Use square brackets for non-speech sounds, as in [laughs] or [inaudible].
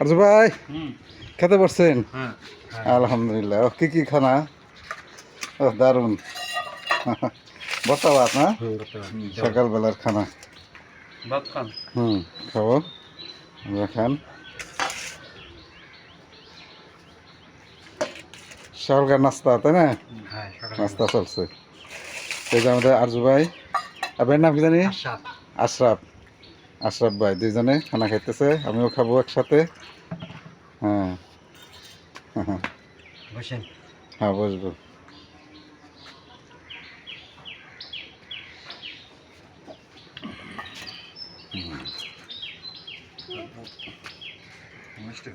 আরজু ভাই খেতে পারছেন হ্যাঁ আলহামদুলিল্লাহ। ও কি কি খানা ও দারুণ। [laughs] বর্তা ভাত না সকালবেলার খানা। ভাত খান? হুম খাব। আমরা খান। সকালকার নাস্তা তাই না? হ্যাঁ নাস্তা চলছে। এই যে আমাদের আরজু ভাই। আপনার নাম কি জানি? আশরাফ। আশরাফ ভাই দুইজনে খানা খাইতেছে আমিও খাব একসাথে। হ্যাঁ। হ্যাঁ [laughs] বসেন। হ্যাঁ বসবো। মিষ্টি